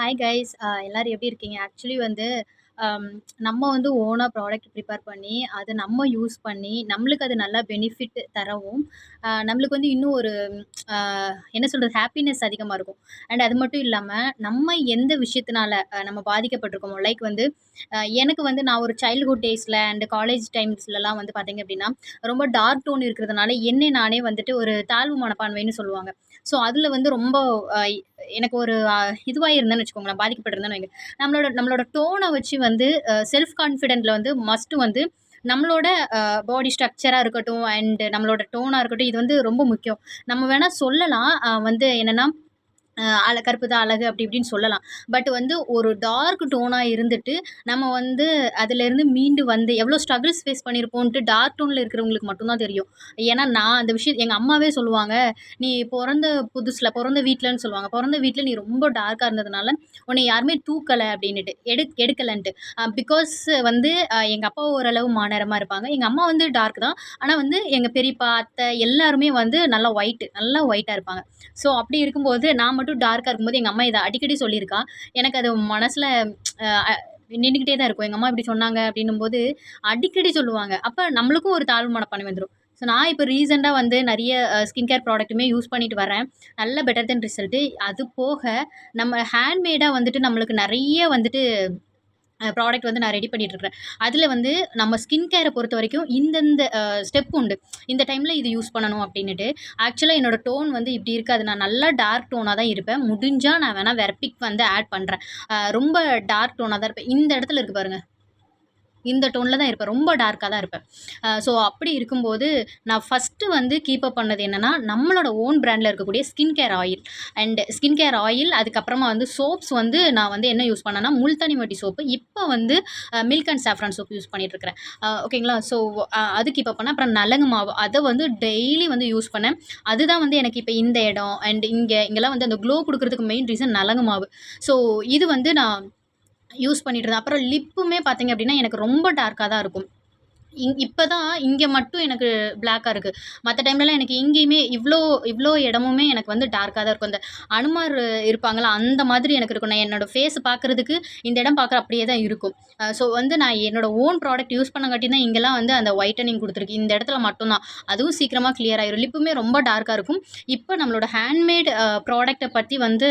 Hi guys எல்லாரும் எப்படி இருக்கீங்க? ஆக்சுவலி வந்து நம்ம வந்து ஓனாக ப்ராடக்ட் ப்ரிப்பேர் பண்ணி, அதை நம்ம யூஸ் பண்ணி, நம்மளுக்கு அது நல்லா பெனிஃபிட் தரவும், நம்மளுக்கு வந்து இன்னும் ஒரு என்ன சொல்கிறது ஹாப்பினஸ் அதிகமாக இருக்கும். அண்ட் அது மட்டும் இல்லாமல் நம்ம எந்த விஷயத்தினால நம்ம பாதிக்கப்பட்டிருக்கோமோ லைக் வந்து எனக்கு வந்து நான் ஒரு சைல்ட்ஹுட் டேஸில் அண்ட் காலேஜ் டைம்ஸ்லலாம் வந்து பார்த்தீங்க அப்படின்னா, ரொம்ப டார்க் டோன் இருக்கிறதுனால, என்னை நானே வந்துட்டு ஒரு தாழ்வு மனப்பான்மைன்னு சொல்லுவாங்க. ஸோ, அதில் வந்து ரொம்ப எனக்கு ஒரு இதுவாக இருந்தேன்னு வச்சுக்கோங்களேன், பாதிக்கப்பட்டிருந்தேன்னு வைங்க. நம்மளோட நம்மளோட டோனை வச்சு வந்து வந்து செல்ஃப் கான்ஃபிடென்ட்ல வந்து மஸ்ட்டு வந்து நம்மளோட பாடி ஸ்ட்ரக்சராக இருக்கட்டும், அண்ட் நம்மளோட டோனாக இருக்கட்டும், இது வந்து ரொம்ப முக்கியம். நம்ம வேணால் சொல்லலாம் வந்து என்னென்னா அழ கருப்பு தான் அழகு அப்படி இப்படின்னு சொல்லலாம். பட் வந்து ஒரு டார்க் டோனாக இருந்துட்டு, நம்ம வந்து அதுலேருந்து மீண்டு வந்து எவ்வளோ ஸ்ட்ரகிள்ஸ் ஃபேஸ் பண்ணியிருப்போன்ட்டு டார்க் டோனில் இருக்கிறவங்களுக்கு மட்டும்தான் தெரியும். ஏன்னா, நான் அந்த விஷயம் எங்கள் அம்மாவே சொல்லுவாங்க, "நீ பிறந்த புதுசில் பிறந்த வீட்லன்னு சொல்லுவாங்க. பிறந்த வீட்டில் நீ ரொம்ப டார்க்காக இருந்ததுனால, உன்னை யாருமே தூக்கலை அப்படின்னுட்டு. எடு எடுக்கலைன்ட்டு பிகாஸ் வந்து எங்கள் அப்பா ஓரளவு மாநேரமாக இருப்பாங்க. எங்கள் அம்மா வந்து டார்க் தான். ஆனால் வந்து எங்கள் பெரியப்பா, அத்தை எல்லாருமே வந்து நல்லா ஒயிட்டு. நல்லா ஒயிட்டாக இருப்பாங்க. ஸோ அப்படி இருக்கும்போது, நான் மட்டும் டார்க்கா இருக்கும்போது எங்கள் அம்மா இதை அடிக்கடி சொல்லியிருக்கா. எனக்கு அது மனசில் நின்றுக்கிட்டே தான் இருக்கும். எங்கள் அம்மா இப்படி சொன்னாங்க அப்படின்னும் போது அடிக்கடி சொல்லுவாங்க. அப்போ நம்மளுக்கும் ஒரு தாழ்வு மனப்பான்மை வந்துடும் ஸோ நான் இப்போ ரீசெண்டாக வந்து நிறைய ஸ்கின் கேர் ப்ராடக்ட்டுமே யூஸ் பண்ணிட்டு வரேன். நல்ல பெட்டர் தென் ரிசல்ட்டு. அது போக நம்ம ஹேண்ட்மேடாக வந்துட்டு நம்மளுக்கு நிறைய வந்துட்டு ப்ராடக்ட் வந்து நான் ரெடி பண்ணிட்டுருக்கிறேன். அதில் வந்து நம்ம ஸ்கின் கேரை பொறுத்த வரைக்கும் இந்தந்த ஸ்டெப் உண்டு. இந்த டைமில் இது யூஸ் பண்ணணும் அப்படின்னுட்டு ஆக்சுவலாக என்னோட டோன் வந்து இப்படி இருக்காது. நான் நல்லா டார்க் டோனாக தான் இருப்பேன். முடிஞ்சால் நான் வேணால் வேற பிக் வந்து ஆட் பண்ணுறேன் ரொம்ப டார்க் டோனாக தான் இருப்பேன். இந்த இடத்துல இருக்குது பாருங்கள் இந்த டோனில் தான் இருப்பேன். ரொம்ப டார்க்காக தான் இருப்பேன். ஸோ அப்படி இருக்கும்போது, நான் ஃபஸ்ட்டு வந்து கீப் அப் பண்ணது என்னென்னா நம்மளோட ஓன் பிராண்டில் இருக்கக்கூடிய skin care oil and skin care oil, அதுக்கப்புறமா வந்து சோப்ஸ் வந்து நான் வந்து என்ன யூஸ் பண்ணேன்னா, முல்தானி மட்டி சோப்பு. இப்போ வந்து milk and saffron soap use பண்ணிட்டுருக்கிறேன். ஓகேங்களா? ஸோ அது கீப் அப் பண்ணேன். அப்புறம் நலங்கு மாவு. அதை வந்து டெய்லி வந்து யூஸ் பண்ணேன். அதுதான் வந்து எனக்கு இப்போ இந்த இடம் அண்ட் இங்கே இங்கெல்லாம் வந்து அந்த க்ளோ கொடுக்குறதுக்கு மெயின் ரீசன் நலங்கு மாவு. ஸோ இது வந்து நான் யூஸ் பண்ணிட்டு இருந்தேன். அப்புறம் லிப்புமே பார்த்தீங்க அப்படின்னா, எனக்கு ரொம்ப டார்க்காக தான் இருக்கும். இங் இப்போ தான் இங்கே மட்டும் எனக்கு பிளாக்காக இருக்குது மற்ற டைம்லலாம் எனக்கு எங்கேயுமே இவ்வளோ இவ்வளோ இடமுமே எனக்கு வந்து டார்க்காக தான் இருக்கும். அந்த அனுமார் இருப்பாங்களா அந்த மாதிரி எனக்கு இருக்கும். நான் என்னோடய ஃபேஸ் பார்க்குறதுக்கு இந்த இடம் பார்க்குற அப்படியே தான் இருக்கும். ஸோ வந்து நான் என்னோடய ஓன் ப்ராடக்ட் யூஸ் பண்ணங்காட்டி தான் இங்கெல்லாம் வந்து அந்த ஒயிட்டனிங் கொடுத்துருக்கு இந்த இடத்துல மட்டும்தான் அதுவும் சீக்கிரமாக கிளியர் ஆயிரும். லிப்புமே ரொம்ப டார்க்காக இருக்கும். இப்போ நம்மளோட ஹேண்ட்மேட் ப்ராடக்ட்டை பற்றி வந்து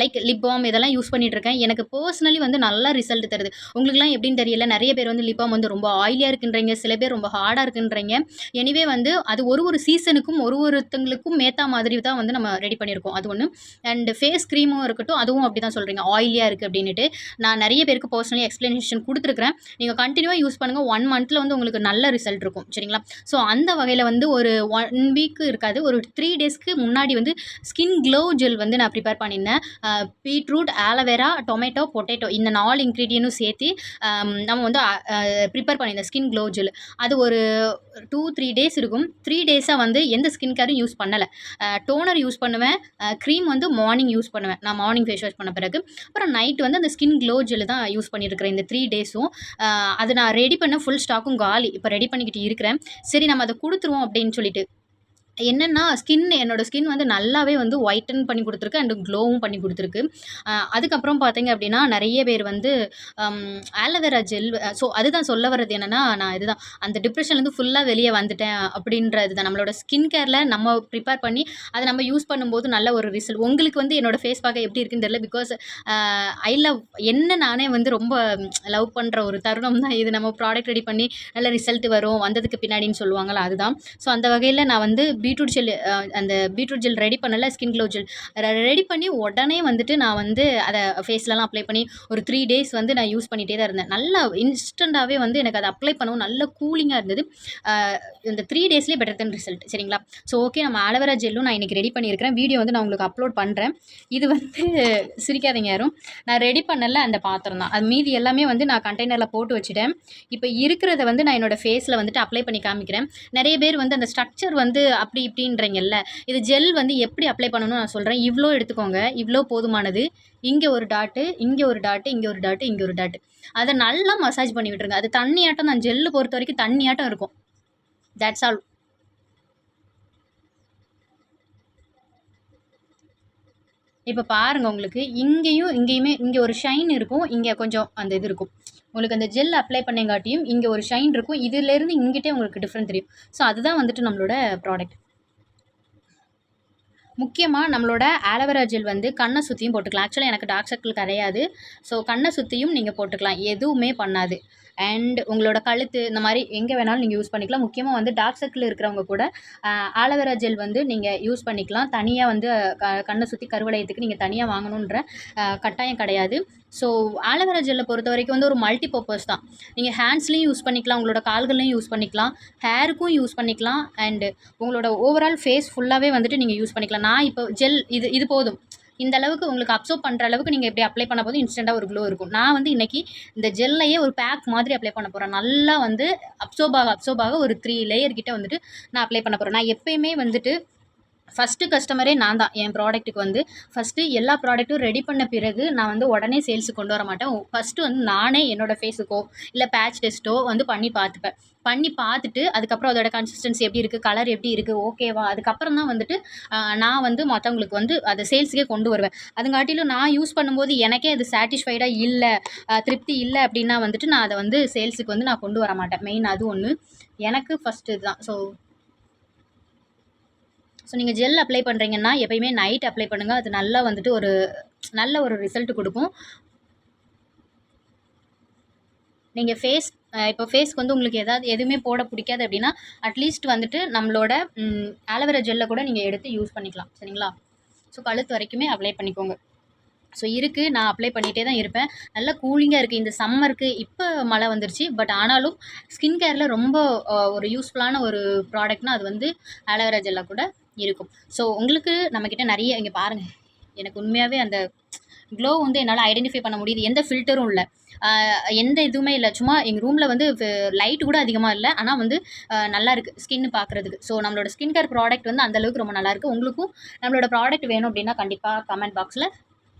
லைக் லிப் பாம் இதெல்லாம் யூஸ் பண்ணிகிட்ருக்கேன் எனக்கு பர்சனலி வந்து நல்லா ரிசல்ட் தருது. உங்களுக்குலாம் எப்படின்னு தெரியல. நிறைய பேர் வந்து லிப் பாம் வந்து ரொம்ப ஆயிலியாக இருக்குன்றீங்க. சில பேர் ரொம்ப ஹார்டாக இருக்குன்றீங்க. எனிவே வந்து அது ஒரு ஒரு சீசனுக்கும் ஒரு ஒருத்தங்களுக்கும் மேத்தா மாதிரி தான் வந்து நம்ம ரெடி பண்ணியிருக்கோம். அது ஒன்று அண்ட் ஃபேஸ் க்ரீமும் இருக்கட்டும், அதுவும் அப்படி தான் சொல்கிறீங்க ஆயிலியாக இருக்குது அப்படின்னுட்டு. நான் நிறைய பேருக்கு பர்சனலி எக்ஸ்ப்ளனேஷன் கொடுத்துருக்குறேன் நீங்கள் கண்டினியூவாக யூஸ் பண்ணுங்கள் ஒன் மந்த்தில் வந்து உங்களுக்கு நல்ல ரிசல்ட் இருக்கும். சரிங்களா? ஸோ அந்த வகையில் வந்து ஒரு ஒன் வீக்கு இருக்காது. ஒரு த்ரீ டேஸ்க்கு முன்னாடி வந்து ஸ்கின் க்ளோ ஜெல் வந்து நான் ப்ரிப்பேர் பண்ணியிருந்தேன். பீட்ரூட், ஆலோவேரா, டொமேட்டோ, பொட்டேட்டோ இந்த நாலு இன்க்ரீடியனும் சேர்த்து நம்ம வந்து ப்ரிப்பேர் பண்ணியிருந்தேன் ஸ்கின் க்ளோ ஜெல். அது ஒரு 2, 3 டேஸ் இருக்கும். த்ரீ டேஸா வந்து எந்த ஸ்கின் கேரும் யூஸ் பண்ணல. டோனர் யூஸ் பண்ணுவேன். க்ரீம் வந்து மார்னிங் யூஸ் பண்ணுவேன். நான் மார்னிங் ஃபேஸ் வாஷ் பண்ண பிறகு. அப்புறம் நைட் வந்து அந்த ஸ்கின் க்ளோ ஜெல் தான் யூஸ் பண்ணியிருக்கிறேன் இந்த த்ரீ டேஸும். அது நான் ரெடி பண்ண ஃபுல் ஸ்டாக்கும் காலி. இப்போ ரெடி பண்ணிக்கிட்டு இருக்கிறேன். சரி நம்ம அதை கொடுத்துருவோம் அப்படின்னு சொல்லிட்டு. என்னென்னா ஸ்கின் என்னோட ஸ்கின் வந்து நல்லாவே வந்து ஒயிட்டன் பண்ணி கொடுத்துருக்கு அண்டு க்ளோவும் பண்ணி கொடுத்துருக்கு அதுக்கப்புறம் பார்த்தீங்க அப்படின்னா, நிறைய பேர் வந்து ஆலோவேரா ஜெல் ஸோ அதுதான் சொல்ல வர்றது என்னென்னா நான் இதுதான் அந்த டிப்ரெஷன்லேருந்து ஃபுல்லாக வெளியே வந்துட்டேன் அப்படின்றது தான். நம்மளோட ஸ்கின் கேரில் நம்ம ப்ரிப்பேர் பண்ணி, அதை நம்ம யூஸ் பண்ணும்போது நல்ல ஒரு ரிசல்ட். உங்களுக்கு வந்து என்னோட ஃபேஸ் பார்க்க எப்படி இருக்குன்னு தெரியல. பிகாஸ் ஐ லவ் என்ன நானே வந்து ரொம்ப லவ் பண்ணுற ஒரு தருணம் தான் இது. நம்ம ப்ராடக்ட் ரெடி பண்ணி நல்ல ரிசல்ட் வரும். வந்ததுக்கு பின்னாடின்னு சொல்லுவாங்களா அதுதான். ஸோ அந்த வகையில் நான் வந்து பீட்ரூட் ஜெல் அந்த பீட்ரூட் ஜெல் ரெடி பண்ணல. ஸ்கின் க்ளோ ஜெல் ரெடி பண்ணி உடனே வந்துட்டு நான் வந்து அதை ஃபேஸ்லலாம் அப்ளை பண்ணி ஒரு த்ரீ டேஸ் வந்து நான் யூஸ் பண்ணிகிட்டே தான் இருந்தேன். நல்லா இன்ஸ்டண்ட்டாகவே வந்து எனக்கு அதை அப்ளை பண்ணவும் நல்ல கூலிங்காக இருந்தது. இந்த த்ரீ டேஸ்லேயே பெட்டர் தென் ரிசல்ட் சரிங்களா? ஸோ ஓகே நம்ம ஆலோவேரா ஜெல்லும் நான் இன்றைக்கி ரெடி பண்ணியிருக்கிறேன். வீடியோ வந்து நான் உங்களுக்கு அப்லோட் பண்ணுறேன் இது வந்து சிரிக்காதீங்க யாரும். நான் ரெடி பண்ணல அந்த பாத்திரம் தான். அது மீதி எல்லாமே வந்து நான் கண்டெய்னரில் போட்டு வச்சுட்டேன். இப்போ இருக்கிறத வந்து நான் என்னோடய ஃபேஸில் வந்துட்டு அப்ளை பண்ணி காமிக்கிறேன். நிறைய பேர் வந்து அந்த ஸ்ட்ரக்சர் வந்து அப்படி இப்படின்றீங்கல்ல. இது ஜெல் வந்து எப்படி அப்ளை பண்ணணும்னு நான் சொல்கிறேன் இவ்வளோ எடுத்துக்கோங்க. இவ்வளோ போதுமானது. இங்கே ஒரு டாட்டு, இங்கே ஒரு டாட்டு, இங்கே ஒரு டாட்டு, இங்கே ஒரு டாட்டு. அதை நல்லா மசாஜ் பண்ணி விட்டுருங்க. அது தண்ணியாட்டம் தான். பொறுத்த வரைக்கும் தண்ணியாட்டம் இருக்கும். That's all. இப்போ பாருங்கள் உங்களுக்கு இங்கேயும் இங்கேயுமே இங்கே ஒரு ஷைன் இருக்கும் இங்கே கொஞ்சம் அந்த இது இருக்கும் உங்களுக்கு அந்த ஜெல் அப்ளை பண்ணங்காட்டியும் இங்கே ஒரு ஷைன் இருக்கும் இதுலேருந்து இங்கிட்டே உங்களுக்கு டிஃப்ரெண்ட் தெரியும் ஸோ அதுதான் வந்துட்டு நம்மளோட ப்ராடக்ட் முக்கியமாக நம்மளோட ஆலோவேரா ஜெல் வந்து கண்ணை சுற்றியும் போட்டுக்கலாம். ஆக்சுவலாக எனக்கு டார்க் சர்க்கிள் கிடையாது. ஸோ கண்ணை சுற்றியும் நீங்கள் போட்டுக்கலாம். எதுவுமே பண்ணாது. அண்ட் உங்களோட கழுத்து இந்த மாதிரி எங்கே வேணாலும் நீங்கள் யூஸ் பண்ணிக்கலாம். முக்கியமாக வந்து டார்க் சர்க்கிள் இருக்கிறவங்க கூட ஆலோவேரா ஜெல் வந்து நீங்கள் யூஸ் பண்ணிக்கலாம். தனியாக வந்து க கண்ணை சுற்றி கருவளையத்துக்கு நீங்கள் தனியாக வாங்கணுன்ற கட்டாயம் கிடையாது. ஸோ ஆலோவேரா ஜெல்லை பொறுத்த வரைக்கும் வந்து ஒரு மல்டி பர்பஸ் தான். நீங்கள் ஹேண்ட்ஸ்லேயும் யூஸ் பண்ணிக்கலாம் உங்களோட கால்கள்லையும் யூஸ் பண்ணிக்கலாம் ஹேருக்கும் யூஸ் பண்ணிக்கலாம். அண்டு உங்களோட ஓவரால் ஃபேஸ் ஃபுல்லாகவே வந்துட்டு நீங்கள் யூஸ் பண்ணிக்கலாம். நான் இப்போ ஜெல் இது இது போதும். இந்த அளவுக்கு உங்களுக்கு அப்சர்வ் பண்ணுற அளவுக்கு நீங்கள் இப்படி அப்ளை பண்ண போது இன்ஸ்டண்ட்டாக ஒரு க்ளோ இருக்கும். நான் வந்து இன்றைக்கி இந்த ஜெல்லையே ஒரு பேக் மாதிரி அப்ளை பண்ண போகிறேன் நல்லா வந்து அப்சர்வ் ஆக அப்சர்வ் ஆக ஒரு த்ரீ லேயர் கிட்ட வந்துட்டு நான் அப்ளை பண்ண போகிறேன் நான் எப்பயுமே வந்துட்டு ஃபஸ்ட்டு கஸ்டமரே நான் தான் என் ப்ராடக்ட்டுக்கு வந்து ஃபஸ்ட்டு எல்லா ப்ராடக்ட்டும் ரெடி பண்ண பிறகு நான் வந்து உடனே சேல்ஸுக்கு கொண்டு வர மாட்டேன். ஃபஸ்ட்டு வந்து நானே என்னோடய ஃபேஸுக்கோ இல்லை பேட்ச் டெஸ்ட்டோ வந்து பண்ணி பார்த்துப்பேன். பண்ணி பார்த்துட்டு அதுக்கப்புறம் அதோட கன்சிஸ்டன்சி எப்படி இருக்குது கலர் எப்படி இருக்குது ஓகேவா அதுக்கப்புறம் தான் வந்துட்டு நான் வந்து மற்றவங்களுக்கு வந்து அதை சேல்ஸுக்கே கொண்டு வருவேன். அதுங்காட்டிலும் நான் யூஸ் பண்ணும்போது எனக்கே அது சாட்டிஸ்ஃபைடாக இல்லை திருப்தி இல்லை அப்படின்னா வந்துட்டு நான் அதை வந்து சேல்ஸுக்கு வந்து நான் கொண்டு வர மாட்டேன். மெயின் அது ஒன்று எனக்கு ஃபஸ்ட்டு இதுதான். ஸோ ஸோ நீங்கள் ஜெல் அப்ளை பண்ணுறீங்கன்னா எப்பயுமே நைட் அப்ளை பண்ணுங்கள் அது நல்லா வந்துட்டு ஒரு நல்ல ஒரு ரிசல்ட் கொடுக்கும். நீங்கள் ஃபேஸ் இப்போ ஃபேஸ்க்கு வந்து உங்களுக்கு எதாவது எதுவுமே போட பிடிக்காது அப்படின்னா அட்லீஸ்ட் வந்துட்டு நம்மளோட ஆலோவேரா ஜெல்லை கூட நீங்கள் எடுத்து யூஸ் பண்ணிக்கலாம். சரிங்களா? ஸோ கழுத்து வரைக்குமே அப்ளை பண்ணிக்கோங்க. ஸோ இருக்குது நான் அப்ளை பண்ணிகிட்டே தான் இருப்பேன். நல்லா கூலிங்காக இருக்குது இந்த சம்மருக்கு இப்போ மழை வந்துருச்சு. பட் ஆனாலும் ஸ்கின் கேரில் ரொம்ப ஒரு யூஸ்ஃபுல்லான ஒரு ப்ராடக்ட்னால் அது வந்து ஆலோவேரா ஜெல்லை கூட இருக்கும். ஸோ உங்களுக்கு நம்மக்கிட்ட நிறைய இங்கே பாருங்கள் எனக்கு உண்மையாகவே அந்த க்ளோ வந்து என்னால் ஐடென்டிஃபை பண்ண முடியுது. எந்த ஃபில்டரும் இல்லை. எந்த இதுவுமே இல்லை. சும்மா எங்கள் ரூமில் வந்து லைட் கூட அதிகமாக இல்லை. ஆனால் வந்து நல்லா இருக்குது ஸ்கின் பார்க்குறதுக்கு ஸோ நம்மளோட ஸ்கின் கேர் ப்ராடக்ட் வந்து அந்தளவுக்கு ரொம்ப நல்லாயிருக்கு உங்களுக்கும் நம்மளோட ப்ராடக்ட் வேணும் அப்படின்னா கண்டிப்பாக கமெண்ட் பாக்ஸில்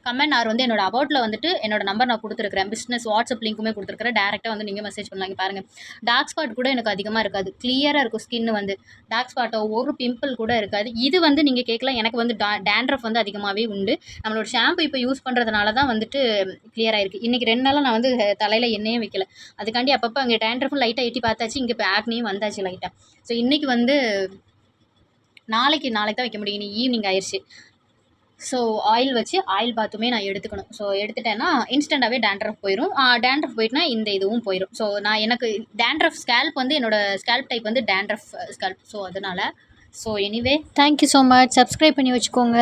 கமெண்ட் ஆர் வந்து என்னோட அபவுட்டில் வந்துட்டு என்னோட நம்பர் நான் கொடுத்துருக்கிறேன். பிஸ்னஸ் வாட்ஸ்அப் லிங்க்குமே கொடுத்துருக்கிறேன். டேரெக்டாக வந்து நீங்கள் மெசேஜ் பண்ணலாம். பாருங்கள் டார்க் ஸ்பாட் கூட எனக்கு அதிகமாக இருக்காது. கிளியராக இருக்கும் ஸ்கின் வந்து. டார்க் ஸ்பாட்டோ ஒரு பிம்பிள் கூட இருக்காது. இது வந்து நீங்கள் கேட்கலாம். எனக்கு வந்து டா டேண்ட்ரஃப் வந்து அதிகமாகவே உண்டு. நம்மளோட ஷாம்பு இப்போ யூஸ் பண்ணுறதுனால தான் வந்துட்டு கிளியராக இருக்குது இன்றைக்கி ரெண்டு நாளாக நான் வந்து தலையில் எண்ணெயே வைக்கல. அதுக்காண்டி அப்பப்போ அங்கே டேண்ட்ரஃபும் லைட்டாக எட்டி பார்த்தாச்சு. இங்கே இப்போ ஆக்னியும் வந்தாச்சு லைட்டாக ஸோ இன்றைக்கி வந்து நாளைக்கு நாளைக்கு தான் வைக்க முடியும். இனி ஈவினிங் ஆயிடுச்சு ஸோ ஆயில் வச்சு ஆயில் பாத்துமே நான் எடுத்துக்கணும். ஸோ எடுத்துட்டேன்னா இன்ஸ்டண்ட்டாகவே டேண்ட்ரஃப் போயிடும் டேண்ட்ரஃப் போயிட்டுனா இந்த இதுவும் போயிடும் ஸோ நான் எனக்கு டேண்ட்ரஃப் ஸ்கேல்ப் வந்து என்னோடய ஸ்கேல்ப் டைப் வந்து டேண்ட்ரஃப் ஸ்கேல்ப் ஸோ அதனால் so anyway thank you so much subscribe பண்ணி வச்சுக்கோங்க.